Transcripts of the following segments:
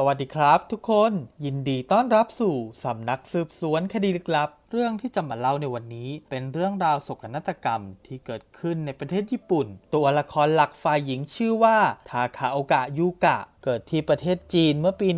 สวัสดีครับทุกคนยินดีต้อนรับสู่สำนักสืบสวนคดีลึกลับ เรื่องที่จะมาเล่าในวันนี้ เป็นเรื่องราวโศกนาฏกรรมที่เกิดขึ้นในประเทศญี่ปุ่น ตัวละครหลักฝ่ายหญิงชื่อว่าทาคาโอกะยูกะ เกิดที่ประเทศจีนเมื่อปี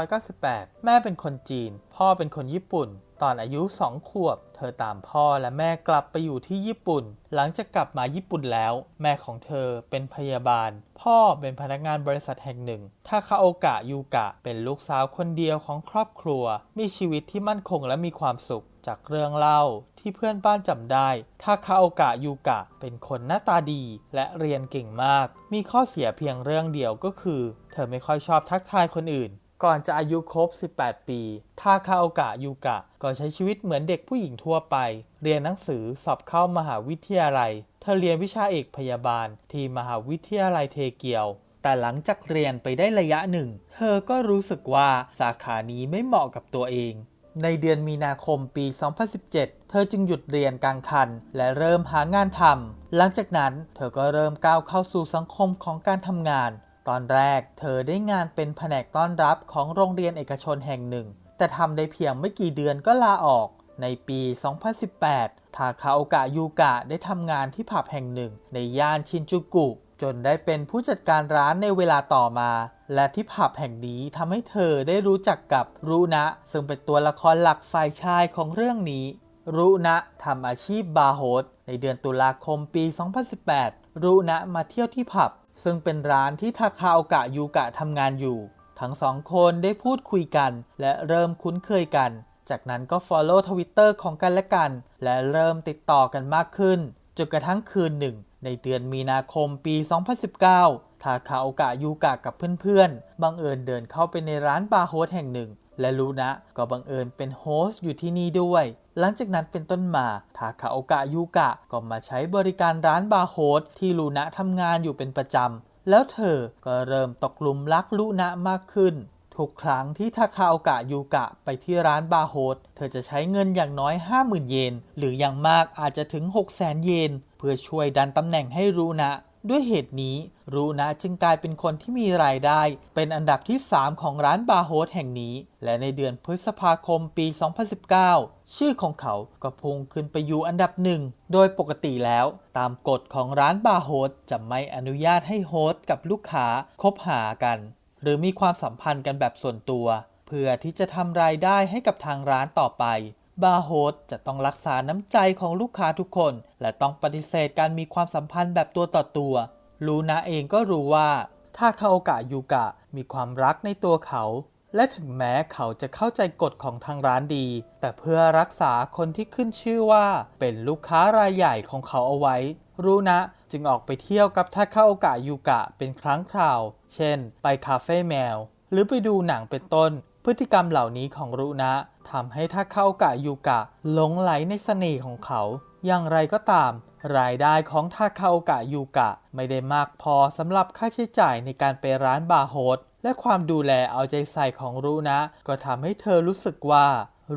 1998 แม่เป็นคนจีน พ่อเป็นคนญี่ปุ่น ตอนอายุ 2 ขวบ เธอตามพ่อและแม่กลับไปอยู่ที่ญี่ปุ่น หลังจากกลับมาญี่ปุ่นแล้ว แม่ของเธอเป็นพยาบาล พ่อเป็นพนักงานบริษัทแห่งหนึ่งทาคาโอกะยูกะ เป็นลูกสาวคนเดียวของครอบครัว มีชีวิตที่มั่นคงและมีความสุข จากเรื่องเล่าที่เพื่อนบ้านจำได้ทาคาโอกะยูกะ เป็นคนหน้าตาดีและเรียนเก่งมาก มีข้อเสียเพียงเรื่องเดียวก็คือ เธอไม่ค่อยชอบทักทายคนอื่น ก่อนจะอายุครบ 18 ปี ทาคาโอกะยูกะ ก็ใช้ชีวิตเหมือนเด็กผู้หญิงทั่วไป เรียนหนังสือสอบเข้ามหาวิทยาลัย เธอเรียนวิชาเอกพยาบาล ที่มหาวิทยาลัยเทเกียว แต่หลังจากเรียนไปได้ระยะหนึ่ง เธอก็รู้สึกว่าสาขานี้ไม่เหมาะกับตัวเอง ในเดือนมีนาคมปี 2017 เธอจึงหยุดเรียนกลางคัน และเริ่มหางานทำ หลังจากนั้นเธอก็เริ่มก้าวเข้าสู่สังคมของการทำงาน ตอนแรกเธอได้งานเป็นแผนกต้อนรับของโรงเรียนเอกชนแห่งหนึ่ง แต่ทำได้เพียงไม่กี่เดือนก็ลาออก ในปี 2018 ทาคาโอกะยูกะได้ทำงานที่ผับแห่งหนึ่ง ในย่านชินจูกุ จนได้เป็นผู้จัดการร้านในเวลาต่อมา และที่ผับแห่งนี้ทำให้เธอได้รู้จักกับรุนะ ซึ่งเป็นตัวละครหลักฝ่ายชายของเรื่องนี้ รุนะทำอาชีพบาร์โฮสในเดือนตุลาคมปี 2018 รุนะมาเที่ยวที่ผับ ซึ่งเป็นร้านที่ทาคาโอกะยูกะทำงานอยู่ ทั้งสองคนได้พูดคุยกัน และเริ่มคุ้นเคยกัน จากนั้นก็ Follow Twitter ของกันและกัน และเริ่มติดต่อกันมากขึ้น จนกระทั่งคืนหนึ่ง ในเดือนมีนาคมปี 2019 ทาคาโอกะยูกะกับเพื่อนๆ บังเอิญเดินเข้าไปในร้านบาร์โฮสแห่งหนึ่ง และลูนะก็บังเอิญเป็นโฮสต์อยู่ที่นี่ด้วย หลังจากนั้นเป็นต้นมาทาคาโอกะยูกะก็มาใช้บริการร้านบาร์โฮสที่ลูนะทำงานอยู่เป็นประจำ แล้วเธอก็เริ่มตกหลุมรักลูนะมากขึ้น ทุกครั้งที่ทาคาโอกะยูกะไปที่ร้านบาร์โฮสเธอจะใช้เงินอย่างน้อย 50,000 เยน หรืออย่างมากอาจจะถึง 600,000 เยน เพื่อช่วยดันตำแหน่งให้รูนะ ด้วยเหตุนี้ รูนะจึงกลายเป็นคนที่มีรายได้ เป็นอันดับที่ 3 ของร้านบาร์โฮสแห่งนี้ และในเดือนพฤษภาคมปี 2019 ชื่อของเขาก็พุ่งขึ้นไปอยู่อันดับหนึ่ง โดยปกติแล้ว ตามกฎของร้านบาร์โฮสจะไม่อนุญาตให้โฮสกับลูกค้าคบหากัน หรือมีความสัมพันธ์กันแบบส่วนตัว เพื่อที่จะทำรายได้ให้กับทางร้านต่อไป บาร์โฮสจะต้องรักษาน้ำใจของลูกค้าทุกคน และต้องปฏิเสธการมีความสัมพันธ์แบบตัวต่อตัว ลูนาเองก็รู้ว่า ถ้าคาโอกะยูกะมีความรักในตัวเขา และถึงแม้เขาจะเข้าใจกฎของทางร้านดี แต่เพื่อรักษาคนที่ขึ้นชื่อว่า เป็นลูกค้ารายใหญ่ของเขาเอาไว้ รูนะจึงออกไปเที่ยวกับทาคาโอกะยูกะเป็นครั้งคราว เช่น ไปคาเฟ่แมว หรือไปดูหนังเป็นต้น พฤติกรรมเหล่านี้ของรุนะ ทำให้ทาคาโอกะยูกะหลงไหลในเสน่ห์ของเขา อย่างไรก็ตาม รายได้ของทาคาโอกะยูกะไม่ได้มากพอสำหรับค่าใช้จ่ายในการไปร้านบาร์โฮสและความดูแลเอาใจใส่ของรุนะ ก็ทำให้เธอรู้สึกว่า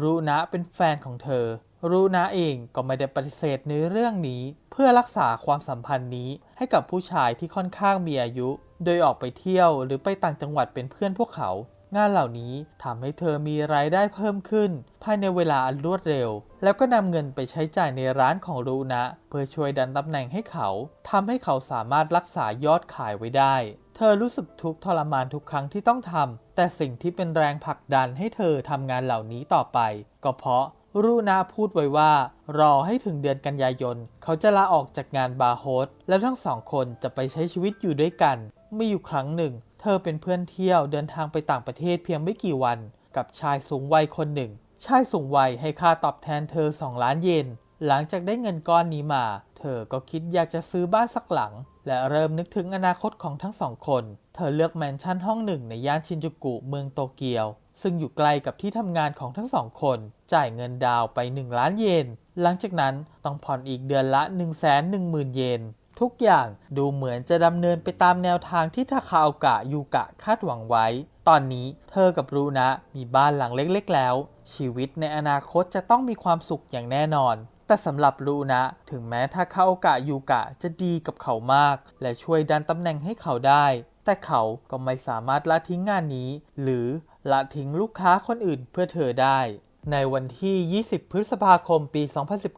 รุนะเป็นแฟนของเธอ รุนะเองก็ไม่ได้ปฏิเสธในเรื่องนี้ เพื่อรักษาความสัมพันธ์นี้ให้กับผู้ชายที่ค่อนข้างมีอายุ โดยออกไปเที่ยวหรือไปต่างจังหวัดเป็นเพื่อนพวกเขา งานเหล่านี้ทำให้เธอมีรายได้เพิ่มขึ้น ภายในเวลาอันรวดเร็ว แล้วก็นำเงินไปใช้จ่ายในร้านของรูนะ เพื่อช่วยดันตำแหน่งให้เขาทำให้เขาสามารถรักษายอดขายไว้ได้ เธอรู้สึกทุกข์ทรมานทุกครั้งที่ต้องทำแต่สิ่งที่เป็นแรงผลักดันให้เธอทำงานเหล่านี้ต่อไป ก็เพราะรูนาพูดไว้ว่า รอให้ถึงเดือนกันยายน เขาจะลาออกจากงานบาร์โฮสแล้วทั้งสองคนจะไปใช้ชีวิตอยู่ด้วยกัน มีอยู่ครั้งหนึ่ง เธอเป็นเพื่อนเที่ยวเดินทางไปต่างประเทศเพียงไม่กี่วัน กับชายสูงวัยคนหนึ่ง ชายสูงวัยให้ค่าตอบแทนเธอ 2 ล้านเยน หลังจากได้เงินก้อนนี้มา เธอก็คิดอยากจะซื้อบ้านสักหลัง และเริ่มนึกถึงอนาคตของทั้งสองคน เธอเลือกแมนชั่นห้องหนึ่งในย่านชินจูกุเมืองโตเกียว ซึ่งอยู่ใกล้กับที่ทำงานของทั้งสองคน จ่ายเงินดาวไป 1 ล้านเยน หลังจากนั้นต้องผ่อนอีกเดือนละ 1 1 0 0 0 0เยน ทุกอย่างดูเหมือนจะดำเนินไปตามแนวทางที่ทาคาโอกะยูกะคาดหวังไว้ ตอนนี้เธอกับรูนะมีบ้านหลังเล็กๆ แล้ว ชีวิตในอนาคตจะต้องมีความสุขอย่างแน่นอน แต่สำหรับรูนะ ถึงแม้ทาคาโอกะยูกะจะดีกับเขามาก และช่วยดันตำแหน่งให้เขาได้ แต่เขาก็ไม่สามารถละทิ้งงานนี้ หรือละทิ้งลูกค้าคนอื่นเพื่อเธอได้ ในวันที่ 20 พฤษภาคม ปี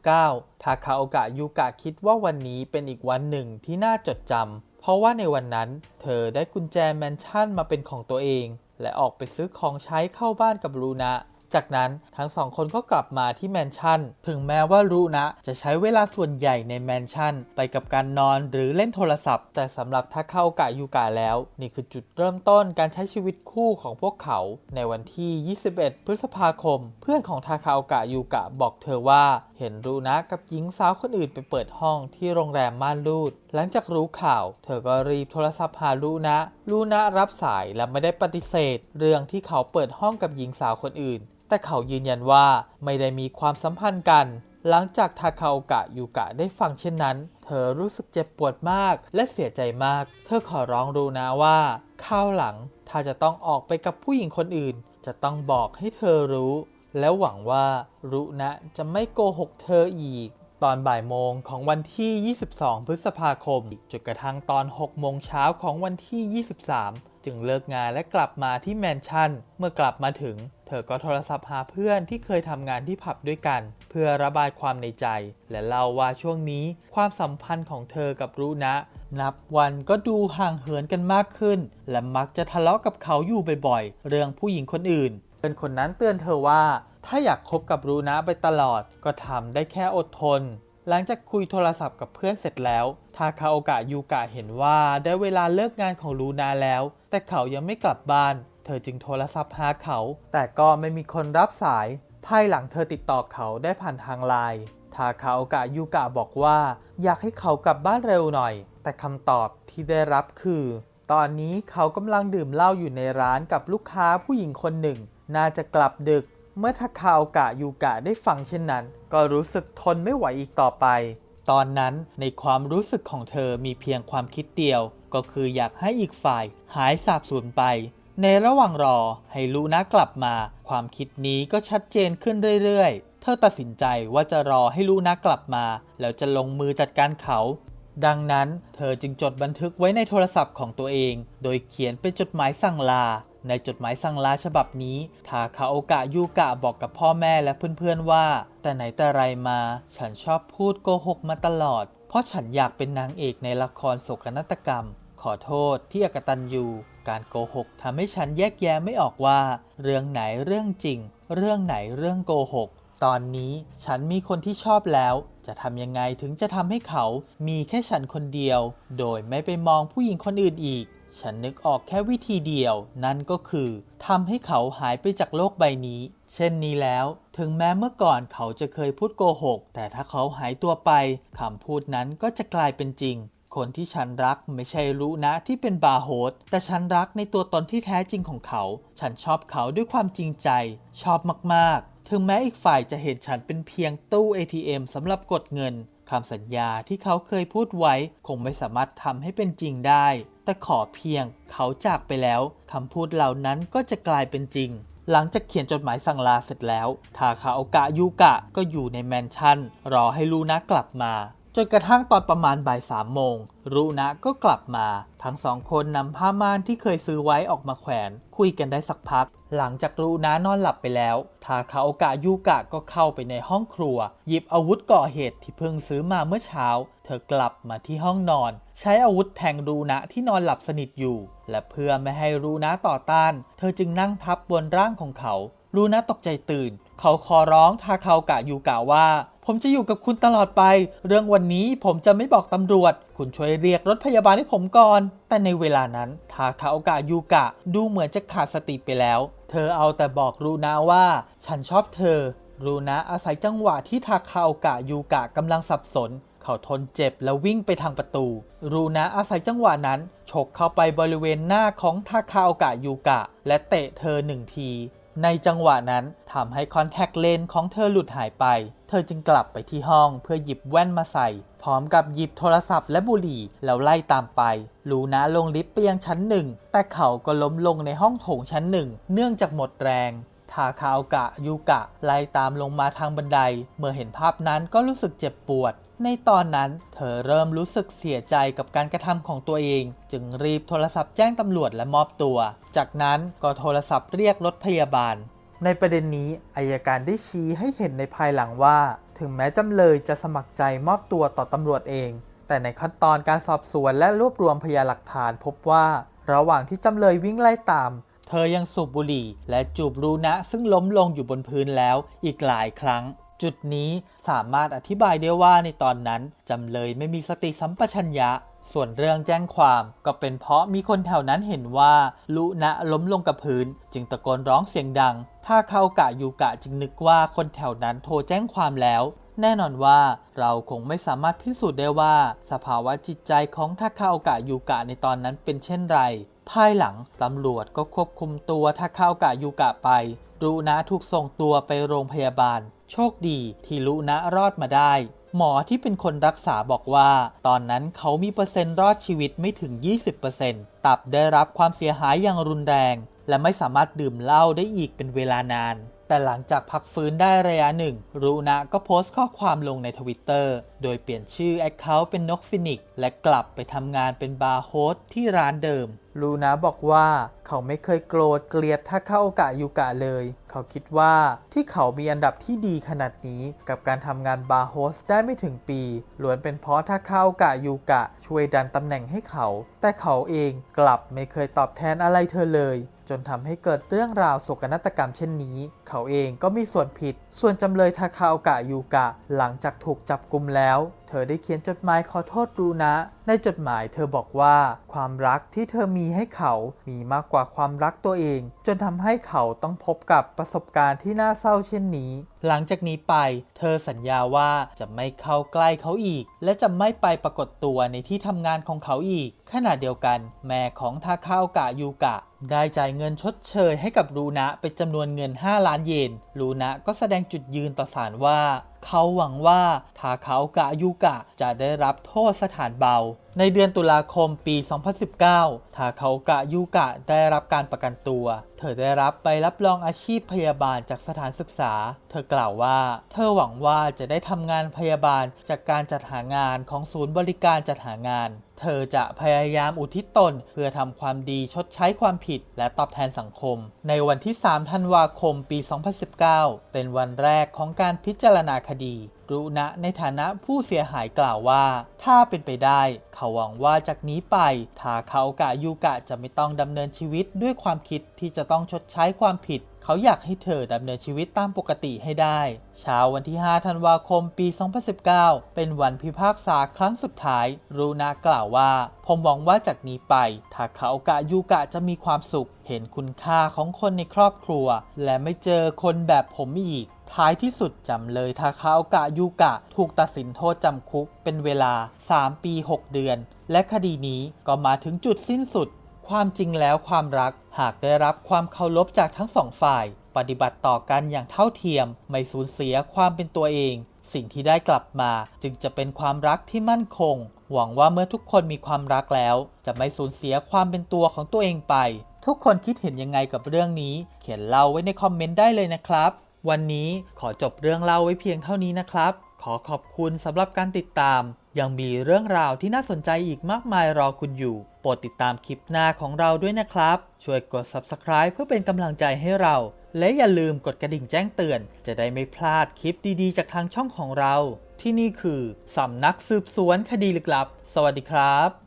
2019 ทาคาโอกะยูกะคิดว่าวันนี้เป็นอีกวันหนึ่งที่น่าจดจำ เพราะว่าในวันนั้น เธอได้กุญแจแมนชั่นมาเป็นของตัวเอง และออกไปซื้อของใช้เข้าบ้านกับลูนะ จากนั้นทั้งสองคนก็กลับมาที่แมนชั่น ถึงแม้ว่ารูนะจะใช้เวลาส่วนใหญ่ในแมนชั่น ไปกับการนอนหรือเล่นโทรศัพท์ แต่สำหรับทาคาโอกะยูกะแล้ว นี่คือจุดเริ่มต้นการใช้ชีวิตคู่ของพวกเขา ในวันที่ 21 พฤษภาคม เพื่อนของทาคาโอกะยูกะบอกเธอว่า เห็นรูนะกับหญิงสาวคนอื่นไปเปิดห้องที่โรงแรมม่านรูด หลังจากรู้ข่าว เธอก็รีบโทรศัพท์หาลูนะลูนะรับสายและไม่ได้ปฏิเสธ เรื่องที่เขาเปิดห้องกับหญิงสาวคนอื่น แต่เขายืนยันว่าไม่ได้มีความสัมพันธ์กันหลังจากทาคาโอกะยูกะได้ฟังเช่นนั้น เธอรู้สึกเจ็บปวดมากและเสียใจมาก เธอขอร้องรูนะว่าข้าวหลัง ถ้าจะต้องออกไปกับผู้หญิงคนอื่น จะต้องบอกให้เธอรู้ แล้วหวังว่ารุนะจะไม่โกหกเธออีก ตอนบ่ายโมงของวันที่ 22 พฤษภาคมจนกระทั่งตอน 6 โมงเช้าของวันที่ 23 จึงเลิกงานและกลับมาที่แมนชั่น เมื่อกลับมาถึง เธอก็โทรศัพท์หาเพื่อนที่เคยทำงานที่ผับด้วยกัน เพื่อระบายความในใจ และเล่าว่าช่วงนี้ความสัมพันธ์ของเธอกับรุนะนับวันก็ดูห่างเหินกันมากขึ้น และมักจะทะเลาะกับเขาอยู่บ่อยๆ เรื่องผู้หญิงคนอื่น พื่อนคนนั้นเตือนเธอว่า ถ้าอยากคบกับรูนะไปตลอดก็ทำได้แค่อดทน หลังจากคุยโทรศัพท์กับเพื่อนเสร็จแล้วทาคาโอกะยูกะเห็นว่าได้เวลาเลิกงานของรูนาแล้ว แต่เขายังไม่กลับบ้าน เธอจึงโทรศัพท์หาเขา แต่ก็ไม่มีคนรับสาย ภายหลังเธอติดต่อเขาได้ผ่านทางไลน์ทาคาโอกะยูกะบอกว่า อยากให้เขากลับบ้านเร็วหน่อย แต่คำตอบที่ได้รับคือ ตอนนี้เขากำลังดื่มเหล้าอยู่ในร้านกับลูกค้าผู้หญิงคนหนึ่ง น่าจะกลับดึก เมื่อทาคาโอกะยูกะได้ฟังเช่นนั้น ก็รู้สึกทนไม่ไหวอีกต่อไป ตอนนั้นในความรู้สึกของเธอมีเพียงความคิดเดียว ก็คืออยากให้อีกฝ่ายหายสาบสูญไป ในระหว่างรอให้ลูนะกลับมา ความคิดนี้ก็ชัดเจนขึ้นเรื่อยๆ เธอตัดสินใจว่าจะรอให้ลูนะกลับมา แล้วจะลงมือจัดการเขาดังนั้นเธอจึงจดบันทึกไว้ในโทรศัพท์ของตัวเอง โดยเขียนเป็นจดหมายสั่งลา ในจดหมายสั่งลาฉบับนี้ ทาคาโอกะยูกะบอกกับพ่อแม่และเพื่อนๆว่า แต่ไหนแต่ไรมา ฉันชอบพูดโกหกมาตลอด เพราะฉันอยากเป็นนางเอกในละครโศกนาฏกรรม ขอโทษที่อกตันยูการโกหกทำให้ฉันแยกแยะไม่ออกว่า เรื่องไหนเรื่องจริง เรื่องไหนเรื่องโกหก ตอนนี้ฉันมีคนที่ชอบแล้ว จะทำยังไงถึงจะทำให้เขา มีแค่ฉันคนเดียว โดยไม่ไปมองผู้หญิงคนอื่นอีก ฉันนึกออกแค่วิธีเดียว นั่นก็คือทำให้เขาหายไปจากโลกใบนี้ เช่นนี้แล้ว ถึงแม้เมื่อก่อนเขาจะเคยพูดโกหก แต่ถ้าเขาหายตัวไปคำพูดนั้นก็จะกลายเป็นจริง คนที่ฉันรักไม่ใช่รู้นะที่เป็นบาโฮสแต่ฉันรักในตัวตนที่แท้จริงของเขา ฉันชอบเขาด้วยความจริงใจ ชอบมากๆ ถึงแม้อีกฝ่ายจะเห็นฉันเป็นเพียงตู้ ATM สำหรับกดเงินคำสัญญาที่เขาเคยพูดไว้คงไม่สามารถทำให้เป็นจริงได้ แต่ขอเพียงเขาจากไปแล้วคำพูดเหล่านั้นก็จะกลายเป็นจริง หลังจากเขียนจดหมายสั่งลาเสร็จแล้วทาคาโอกะยูกะก็อยู่ในแมนชั่น รอให้ลูนะกลับมา จนกระทั่งตอนประมาณบ่ายสามโมงรุนะก็กลับมา ทั้งสองคนนำผ้าม่านที่เคยซื้อไว้ออกมาแขวน คุยกันได้สักพัก หลังจากรุนะนอนหลับไปแล้ว ทาคาโอกะยูกะก็เข้าไปในห้องครัว หยิบอาวุธก่อเหตุที่เพิ่งซื้อมาเมื่อเช้า เธอกลับมาที่ห้องนอน ใช้อาวุธแทงรูนะที่นอนหลับสนิทอยู่ และเพื่อไม่ให้รูนะต่อต้าน เธอจึงนั่งทับบนร่างของเขารูนะตกใจตื่น เขาขอร้องทาคาโอกะยูกะว่า ผมจะอยู่กับคุณตลอดไป เรื่องวันนี้ผมจะไม่บอกตำรวจ คุณช่วยเรียกรถพยาบาลให้ผมก่อน แต่ในเวลานั้นทาคาโอกะยูกะดูเหมือนจะขาดสติไปแล้ว เธอเอาแต่บอกรูนะว่า ฉันชอบเธอ รูนะอาศัยจังหวะที่ทาคาโอกะยูกะกำลังสับสนเขาทนเจ็บแล้ววิ่งไปทางประตู รูนะอาศัยจังหวะนั้น ฉกเข้าไปบริเวณหน้าของทาคาโอกะยูกะ และเตะเธอหนึ่งที ในจังหวะนั้นทำให้คอนแทคเลนส์ของเธอหลุดหายไป เธอจึงกลับไปที่ห้องเพื่อหยิบแว่นมาใส่ พร้อมกับหยิบโทรศัพท์และบุหรี่แล้วไล่ตามไปลูนะลงลิฟต์ไปยังชั้นหนึ่ง แต่เขาก็ล้มลงในห้องโถงชั้นหนึ่ง เนื่องจากหมดแรงทาคาโอกะยูกะไล่ตามลงมาทางบันได เมื่อเห็นภาพนั้นก็รู้สึกเจ็บปวด ในตอนนั้นเธอเริ่มรู้สึกเสียใจกับการกระทำของตัวเอง จึงรีบโทรศัพท์แจ้งตำรวจและมอบตัว จากนั้นก็โทรศัพท์เรียกรถพยาบาล ในประเด็นนี้อายการได้ชี้ให้เห็นในภายหลังว่า ถึงแม้จำเลยจะสมัครใจมอบตัวต่อตำรวจเอง แต่ในขั้นตอนการสอบสวนและรวบรวมพยานหลักฐานพบว่า ระหว่างที่จำเลยวิ่งไล่ตาม เธอยังสูบบุหรี่ และจูบรูนะซึ่งล้มลงอยู่บนพื้นแล้วอีกหลายครั้ง จุดนี้สามารถอธิบายได้ว่าในตอนนั้นจำเลยไม่มีสติสัมปชัญญะ ส่วนเรื่องแจ้งความก็เป็นเพราะมีคนแถวนั้นเห็นว่า ลุนะล้มลงกับพื้น จึงตะโกนร้องเสียงดัง ถ้าเข้ากะยูกะจึงนึกว่าคนแถวนั้นโทรแจ้งความแล้ว แน่นอนว่าเราคงไม่สามารถพิสูจน์ได้ว่า สภาวะจิตใจของทาคาโอกะยูกะในตอนนั้นเป็นเช่นไร ภายหลังตำรวจก็ควบคุมตัวทาคาโอกะยูกะไปรุนะถูกส่งตัวไปโรงพยาบาล โชคดีที่รุนะรอดมาได้ หมอที่เป็นคนรักษาบอกว่า ตอนนั้นเขามีเปอร์เซ็นต์รอดชีวิตไม่ถึง 20%ตับได้รับความเสียหายอย่างรุนแรง และไม่สามารถดื่มเหล้าได้อีกเป็นเวลานานแต่หลังจากพักฟื้นได้ระยะหนึ่ง รูนะก็โพสต์ข้อความลงในทวิตเตอร์โดยเปลี่ยนชื่อแอคเคาท์เป็นนกฟินิกและกลับไปทำงานเป็นบาร์โฮสที่ร้านเดิม รูนะบอกว่าเขาไม่เคยโกรธเกลียดทาคาโอกะยูกะเลย เขาคิดว่าที่เขามีอันดับที่ดีขนาดนี้กับการทำงานบาร์โฮสได้ไม่ถึงปีล้วนเป็นเพราะทาคาโอกะยูกะช่วยดันตำแหน่งให้เขา แต่เขาเองกลับไม่เคยตอบแทนอะไรเธอเลยจนทำให้เกิดเรื่องราวโศกนาฏกรรมเช่นนี้ เขาเองก็มีส่วนผิด ส่วนจำเลยทาคาโอกะยูกะ หลังจากถูกจับกลุมแล้ว ธอได้เขียนจดหมายขอโทษรูนะ ในจดหมายเธอบอกว่า ความรักที่เธอมีให้เขามีมากกว่าความรักตัวเอง จนทำให้เขาต้องพบกับประสบการณ์ที่น่าเศร้าเช่นนี้ หลังจากนี้ไป เธอสัญญาว่าจะไม่เข้าใกล้เขาอีก และจะไม่ไปปรากฏตัวในที่ทำงานของเขาอีก ขณะเดียวกัน แม่ของทาคาโอกะยูกะได้จ่ายเงินชดเชยให้กับรูนะเป็นจำนวนเงิน 5 ล้านเยน รูนะก็แสดงจุดยืนต่อศาลว่า เขาหวังว่าทาคาโอกะยูกะจะได้รับโทษสถานเบาในเดือนตุลาคมปี 2019 ทาเคากะยูกะได้รับการประกันตัว เธอได้รับใบรับรองอาชีพพยาบาลจากสถานศึกษา เธอกล่าวว่า เธอหวังว่าจะได้ทำงานพยาบาลจากการจัดหางานของศูนย์บริการจัดหางาน เธอจะพยายามอุทิศตน เพื่อทำความดีชดใช้ความผิดและตอบแทนสังคม ในวันที่ 3 ธันวาคม ปี 2019 เป็นวันแรกของการพิจารณาคดีรุนะในฐานะผู้เสียหายกล่าวว่า ถ้าเป็นไปได้ เขาหวังว่าจากนี้ไปทาคาโอกะยูกะจะไม่ต้องดำเนินชีวิตด้วยความคิดที่จะต้องชดใช้ความผิด เขาอยากให้เธอดำเนินชีวิตตามปกติให้ได้ เช้าวันที่ 5 ธันวาคม ปี 2019 เป็นวันพิพากษาครั้งสุดท้าย รูนะกล่าวว่า ผมหวังว่าจากนี้ไปทาคาโอกะยูกะจะมีความสุข เห็นคุณค่าของคนในครอบครัว และไม่เจอคนแบบผมอีก ท้ายที่สุดจำเลยทาคาโอกะยูกะ ถูกตัดสินโทษจำคุกเป็นเวลา 3 ปี 6 เดือน และคดีนี้ก็มาถึงจุดสิ้นสุด ความจริงแล้วความรักหากได้รับความเคารพจากทั้งสองฝ่าย ปฏิบัติต่อกันอย่างเท่าเทียม ไม่สูญเสียความเป็นตัวเอง สิ่งที่ได้กลับมาจึงจะเป็นความรักที่มั่นคง หวังว่าเมื่อทุกคนมีความรักแล้ว จะไม่สูญเสียความเป็นตัวของตัวเองไป ทุกคนคิดเห็นยังไงกับเรื่องนี้ เขียนเล่าไว้ในคอมเมนต์ได้เลยนะครับ วันนี้ขอจบเรื่องเล่าไว้เพียงเท่านี้นะครับ ขอขอบคุณสำหรับการติดตาม ยังมีเรื่องราวที่น่าสนใจอีกมากมายรอคุณอยู่ โปรดติดตามคลิปหน้าของเราด้วยนะครับ ช่วยกด subscribe เพื่อเป็นกำลังใจให้เรา และอย่าลืมกดกระดิ่งแจ้งเตือน จะได้ไม่พลาดคลิปดีๆ จากทางช่องของเรา ที่นี่คือสำนักสืบสวนคดีลึกลับ สวัสดีครับ